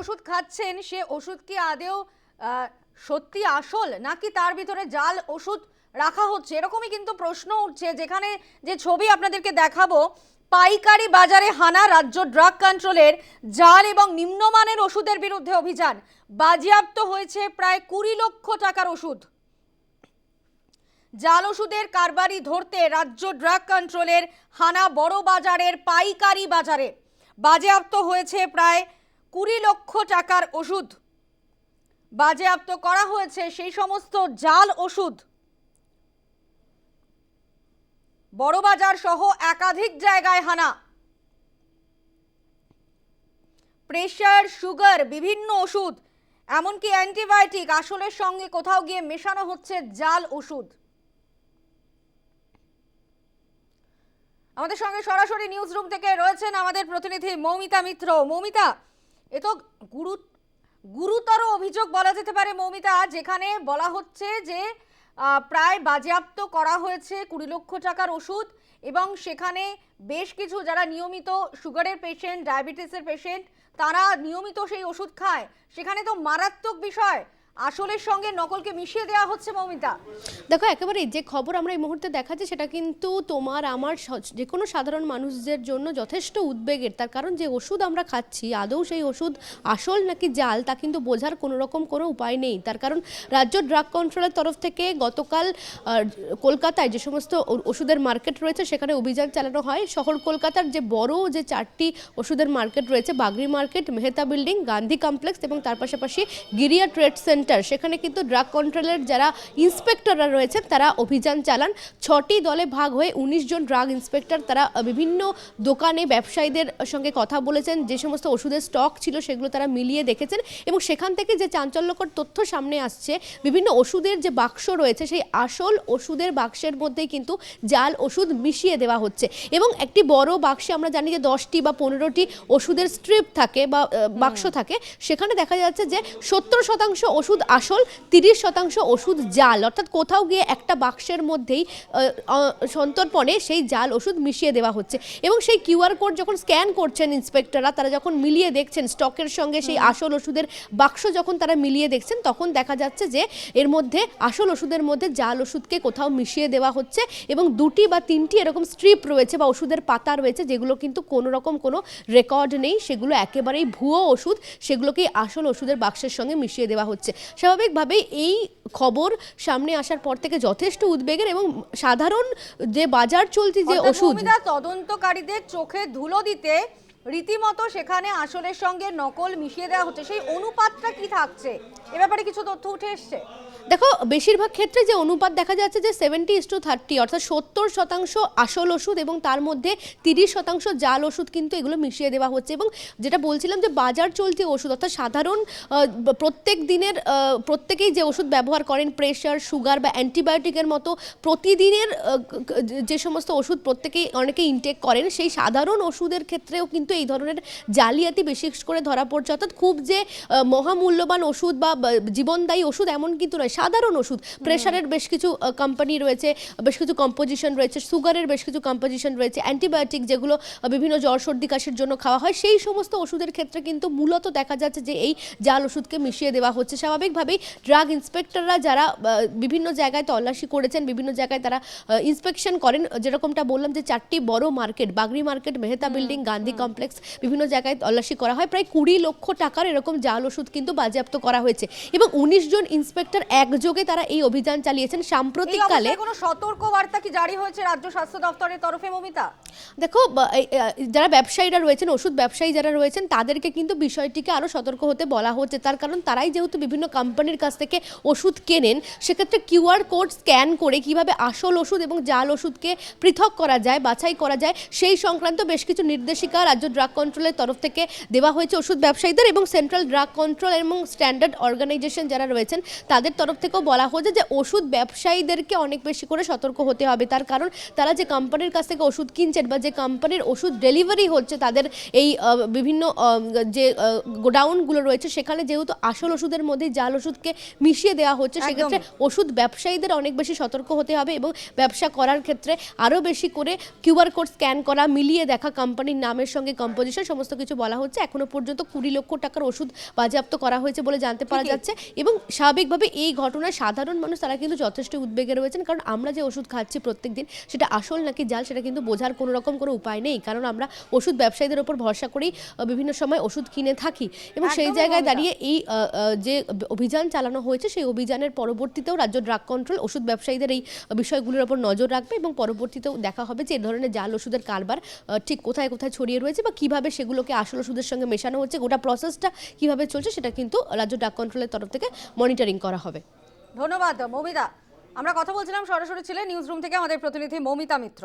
ওষুধ খাচ্ছেন, সে ওষুধ কি আদেও সত্যি আসল? নাকি তার ভিতরে জাল ওষুধ রাখা হচ্ছে? এরকমই কিন্তু প্রশ্ন উঠছে, যেখানে যে ছবি আপনাদেরকে দেখাবো, পাইকারি বাজারে হানা রাজ্য ড্রাগ কন্ট্রোলের জাল এবং নিম্নমানের ওষুধের বিরুদ্ধে অভিযান। বাজেয়াপ্ত হয়েছে প্রায় কুড়ি লক্ষ টাকার ওষুধ। জাল ওষুধের কারবারি ধরতে রাজ্য ড্রাগ কন্ট্রোলের হানা বড় বাজারের পাইকারি বাজারে। বাজেয়াপ্ত হয়েছে প্রায় কুড়ি লক্ষ টাকার ওষুধ। বাজেয়াপ্ত করা হয়েছে সেই সমস্ত জাল ওষুধ। বড়বাজার সহ একাধিক জায়গায় হানা। প্রেশার সুগার, বিভিন্ন ওষুধ, এমনকি অ্যান্টিবায়োটিক আসলের সঙ্গে কোথাও গিয়ে মেশানো হচ্ছে জাল ওষুধ। আমাদের সঙ্গে সরাসরি নিউজ রুম থেকে রয়েছেন আমাদের প্রতিনিধি মৌমিতা মিত্র। মৌমিতা এ তো গুরু, গুরুতর অভিযোগ বলা যেতে পারে মৌমিতা, যেখানে বলা হচ্ছে যে প্রায় বাজেয়াপ্ত করা হয়েছে কুড়ি লক্ষ টাকার ওষুধ এবং সেখানে বেশ কিছু যারা নিয়মিত সুগারের পেশেন্ট ডায়াবেটিসের পেশেন্ট তারা নিয়মিত সেই ওষুধ খায়। সেখানে তো মারাত্মক বিষয় আসলের সঙ্গে নকলকে মিশিয়ে দেওয়া হচ্ছে মৌমিতা। দেখো একেবারে যে খবর আমরা এই মুহূর্তে দেখাচ্ছি, সেটা কিন্তু তোমার, আমার যে কোনো সাধারণ মানুষদের জন্য যথেষ্ট উদ্বেগের। তার কারণ যে ওষুধ আমরা খাচ্ছি, আদৌ সেই ওষুধ আসল নাকি জাল, তা কিন্তু বোঝার কোনো রকম কোনো উপায় নেই। তার কারণ রাজ্য ড্রাগ কন্ট্রোলের তরফ থেকে গতকাল কলকাতায় যে সমস্ত ওষুধের মার্কেট রয়েছে, সেখানে অভিযান চালানো হয়। শহর কলকাতার যে বড় যে চারটি ওষুধের মার্কেট রয়েছে, Bagri market, Mehta building, Gandhi complex এবং তার পাশাপাশি গিরিয়া ট্রেড সেন্টার সেখানে কিন্তু ড্রাগ কন্ট্রোলের যারা ইন্সপেক্টররা রয়েছেন তারা অভিযান চালান। ছটি দলে ভাগ হয়ে উনিশ জন ড্রাগ ইন্সপেক্টর তারা বিভিন্ন দোকানে ব্যবসায়ীদের সঙ্গে কথা বলেছেন। যে সমস্ত ওষুধের স্টক ছিল সেগুলো তারা মিলিয়ে দেখেছেন এবং সেখান থেকে যে চাঞ্চল্যকর তথ্য সামনে আসছে বিভিন্ন ওষুধের যে বাক্স রয়েছে সেই আসল ওষুধের বাক্সের মধ্যেই কিন্তু জাল ওষুধ মিশিয়ে দেওয়া হচ্ছে। এবং একটি বড় বাক্সে আমরা জানি যে দশটি বা পনেরোটি ওষুধের স্ট্রিপ থাকে বা বাক্স থাকে। সেখানে দেখা যাচ্ছে যে সত্তর শতাংশ ওষুধ আসল তিরিশ শতাংশ ওষুধ জাল। অর্থাৎ কোথাও গিয়ে একটা বাক্সের মধ্যেই সন্তর্পণে সেই জাল ওষুধ মিশিয়ে দেওয়া হচ্ছে। এবং সেই কিউআর কোড যখন স্ক্যান করছেন ইন্সপেক্টররা তারা যখন মিলিয়ে দেখছেন স্টকের সঙ্গে সেই আসল ওষুধের বাক্স যখন তারা মিলিয়ে দেখছেন তখন দেখা যাচ্ছে যে এর মধ্যে আসল ওষুধের মধ্যে জাল ওষুধকে কোথাও মিশিয়ে দেওয়া হচ্ছে এবং দুটি বা তিনটি এরকম স্ট্রিপ রয়েছে বা ওষুধের পাতা রয়েছে যেগুলো কিন্তু কোনো রকম কোনো রেকর্ড নেই। সেগুলো একেবারেই ভুয়ো ওষুধ। সেগুলোকেই আসল ওষুধের বাক্সের সঙ্গে মিশিয়ে দেওয়া হচ্ছে। স্বাভাবিকভাবেই এই খবর সামনে আসার পর থেকে যথেষ্ট উদ্বেগের এবং সাধারণ যে বাজার চলছে যে ওষুধ তদন্তকারীদের চোখে ধুলো দিতে রীতিমতো সেখানে আসলের সঙ্গে নকল মিশিয়ে দেওয়া হচ্ছে। সেই অনুপাতটা কি থাকছে? এ ব্যাপারে কিছু তথ্য উঠে এসছে। দেখো, বেশিরভাগ ক্ষেত্রে যে অনুপাত দেখা যাচ্ছে যে সেভেন্টি ইস টু থার্টি অর্থাৎ সত্তর শতাংশ আসল ওষুধ এবং তার মধ্যে তিরিশ শতাংশ জাল ওষুধ কিন্তু এগুলো মিশিয়ে দেওয়া হচ্ছে এবং যেটা বলছিলাম যে বাজার চলতি ওষুধ, অর্থাৎ সাধারণ প্রত্যেক দিনের প্রত্যেকেই যে ওষুধ ব্যবহার করেন প্রেশার সুগার বা অ্যান্টিবায়োটিকের মতো প্রতিদিনের যে সমস্ত ওষুধ প্রত্যেকেই অনেকে ইনটেক করেন, সেই সাধারণ ওষুধের ক্ষেত্রেও কিন্তু এই ধরনের জালিয়াতি বিশেষ করে ধরা পড়ছে। অর্থাৎ খুব যে মহামূল্যবান ওষুধ বা জীবনদায়ী ওষুধ এমন কিন্তু নয় সাধারণ ওষুধ। প্রেশারের বেশ কিছু কোম্পানি রয়েছে বেশ কিছু কম্পোজিশন রয়েছে সুগারের বেশ কিছু কম্পোজিশন রয়েছে অ্যান্টিবায়োটিক যেগুলো বিভিন্ন জ্বর সর্দি কাশির জন্য খাওয়া হয় সেই সমস্ত ওষুধের ক্ষেত্রে কিন্তু মূলত দেখা যাচ্ছে যে এই জাল ওষুধকে মিশিয়ে দেওয়া হচ্ছে। স্বাভাবিকভাবেই ড্রাগ ইন্সপেক্টররা যারা বিভিন্ন জায়গায় তল্লাশি করেছেন বিভিন্ন জায়গায় তারা ইন্সপেকশন করেন যেরকমটা বললাম যে চারটি বড় market Bagri market Mehta building Gandhi complex বিভিন্ন জায়গায় তল্লাশি করা হয়। প্রায় কুড়ি লক্ষ টাকার এরকম জাল ওষুধ কিন্তু বাজেয়াপ্ত করা হয়েছে এবং উনিশ জন ইন্সপেক্টর একযোগে তারা এই অভিযান চালিয়েছেন। সাম্প্রতিককালে কোনো সতর্ক বার্তা কি জারি হয়েছে রাজ্য স্বাস্থ্য দপ্তরের তরফে মমিতা? দেখো যারা ব্যবসায়ীরা রয়েছেন ওষুধ ব্যবসায়ী যারা রয়েছেন তাদেরকে কিন্তু বিষয়টিকে আরও সতর্ক হতে বলা হচ্ছে। তার কারণ তারাই যেহেতু বিভিন্ন কোম্পানির কাছ থেকে ওষুধ কেনেন সেক্ষেত্রে কিউআর কোড স্ক্যান করে কীভাবে আসল ওষুধ এবং জাল ওষুধকে পৃথক করা যায় বাছাই করা যায় সেই সংক্রান্ত বেশ কিছু নির্দেশিকা রাজ্য ড্রাগ কন্ট্রোলের তরফ থেকে দেওয়া হয়েছে ওষুধ ব্যবসায়ীদের এবং সেন্ট্রাল ড্রাগ কন্ট্রোল এবং স্ট্যান্ডার্ড অর্গানাইজেশন যারা রয়েছেন তাদের তরফ থেকেও বলা হয়েছে যে ওষুধ ব্যবসায়ীদেরকে অনেক বেশি করে সতর্ক হতে হবে। তার কারণ তারা যে কোম্পানির কাছ থেকে ওষুধ কিনছেন বা যে কোম্পানির ওষুধ ডেলিভারি হচ্ছে তাদের এই বিভিন্ন যে গোডাউনগুলো রয়েছে সেখানে যেহেতু আসল ওষুধের মধ্যে জাল ওষুধকে মিশিয়ে দেওয়া হচ্ছে সেক্ষেত্রে ওষুধ ব্যবসায়ীদের অনেক বেশি সতর্ক হতে হবে এবং ব্যবসা করার ক্ষেত্রে আরও বেশি করে কিউআর কোড স্ক্যান করা মিলিয়ে দেখা কোম্পানির নামের সঙ্গে কম্পোজিশন সমস্ত কিছু বলা হচ্ছে। এখনও পর্যন্ত কুড়ি লক্ষ টাকার ওষুধ বাজেয়াপ্ত করা হয়েছে বলে জানতে পারা যাচ্ছে এবং স্বাভাবিকভাবে এই ঘটনায় সাধারণ মানুষ তারা কিন্তু যথেষ্ট উদ্বেগে রয়েছেন। কারণ আমরা যে ওষুধ খাচ্ছি প্রত্যেক দিন সেটা আসল নাকি জাল সেটা কিন্তু বোঝার কোনো রকম কোনো উপায় নেই। কারণ আমরা ওষুধ ব্যবসায়ীদের ওপর ভরসা করেই বিভিন্ন সময় ওষুধ কিনে থাকি। এবং সেই জায়গায় দাঁড়িয়ে এই যে অভিযান চালানো হয়েছে সেই অভিযানের পরবর্তীতেও রাজ্য ড্রাগ কন্ট্রোল ওষুধ ব্যবসায়ীদের এই বিষয়গুলোর ওপর নজর রাখবে এবং পরবর্তীতেও দেখা হবে যে এ ধরনের জাল ওষুধের কারবার ঠিক কোথায় কোথায় ছড়িয়ে রয়েছে বা কীভাবে সেগুলোকে আসল ওষুধের সঙ্গে মেশানো হচ্ছে, গোটা প্রসেসটা কীভাবে চলছে সেটা কিন্তু রাজ্য ডাক কন্ট্রোলের তরফ থেকে মনিটরিং করা হবে। ধন্যবাদ, মৌমিতা। আমরা কথা বলছিলাম সরাসরি ছিলেন নিউজ রুম থেকে আমাদের প্রতিনিধি মৌমিতা মিত্র।